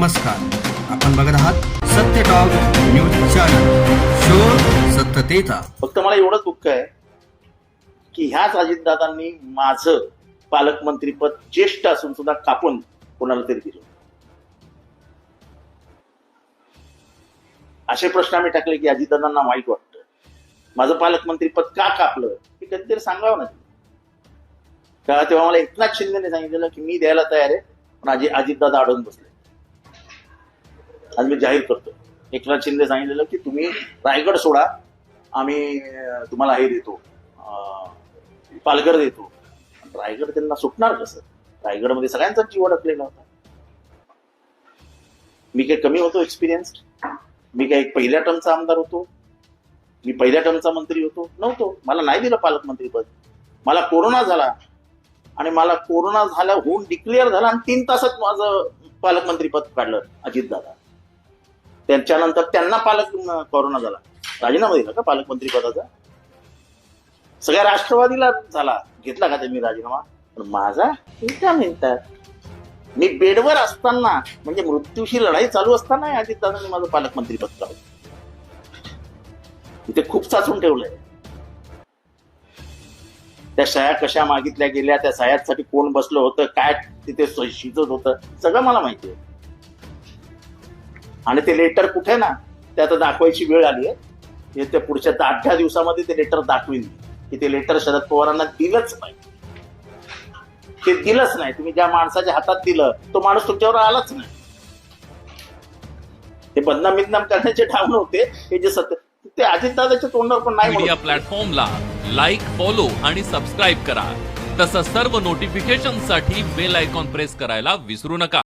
नमस्कार. आपण बघत आहात सत्य टॉक न्यूज चॅनल शोध सत्यतेचा. फक्त मला एवढं दुःख आहे की ह्याच अजितदादांनी माझं पालकमंत्रीपद ज्येष्ठ असून सुद्धा कापून कोणाला तरी दिलं. असे प्रश्न आम्ही टाकले की अजितदादांना वाईट वाटतं. माझं पालकमंत्रीपद का कापलं हे कधीतरी सांगावं ना. तेव्हा मला एकनाथ शिंदेने सांगितलेलं की मी द्यायला तयार आहे पण अजि अजितदादा अडून बसले. आज मी जाहीर करतो एकनाथ शिंदे सांगितलेलं की तुम्ही रायगड सोडा आम्ही तुम्हाला हे देतो. पालघर देतो. रायगड त्यांना सुटणार कसं? रायगडमध्ये सगळ्यांचा जीव अडकलेला होता. मी काही कमी होतो एक्सपिरियन्स मी काही पहिल्या टर्मचा आमदार होतो? मी पहिल्या टर्मचा मंत्री होतो? नव्हतो. मला नाही दिलं पालकमंत्रीपद मला कोरोना झाला. आणि मला कोरोना झाला होऊन डिक्लेअर झाला आणि तीन तासात माझं पालकमंत्रीपद काढलं अजितदादा. त्यांच्यानंतर त्यांना पालक कोरोना झाला. राजीनामा दिला का पालकमंत्री पदाचा? सगळ्या राष्ट्रवादीला झाला. घेतला का त्यांनी राजीनामा? पण माझा मिनिटा म्हणतात मी बेडवर असताना म्हणजे मृत्यूशी लढाई चालू असताना अजितदादांनी माझं पालकमंत्री पद काढलं. तिथे खूप साचून ठेवलंय. त्या सह्या कशा मागितल्या गेल्या त्या सह्यासाठी कोण बसलं होतं काय तिथे शिजत होतं सगळं मला माहिती आहे. आणि ते लेटर कुठे ना ते आता दाखवायची वेळ आली आहे. येत्या पुढच्या आठ दहा दिवसामध्ये ते लेटर दाखवीन. की ते लेटर शरद पवारांना दिलंच नाही. ते दिलंच नाही. तुम्ही ज्या माणसाच्या हातात दिलं तो माणूस तुमच्यावर आलाच नाही. ते बदनाम बिदनाम करण्याचे ठाव नव्हते. हे जे सत्य ते अजितदादाच्या तोंडावर पण नाही मीडिया म्हणत. प्लॅटफॉर्मला लाईक फॉलो आणि सबस्क्राईब करा. तसंच सर्व नोटिफिकेशनसाठी बेल आयकॉन प्रेस करायला विसरू नका.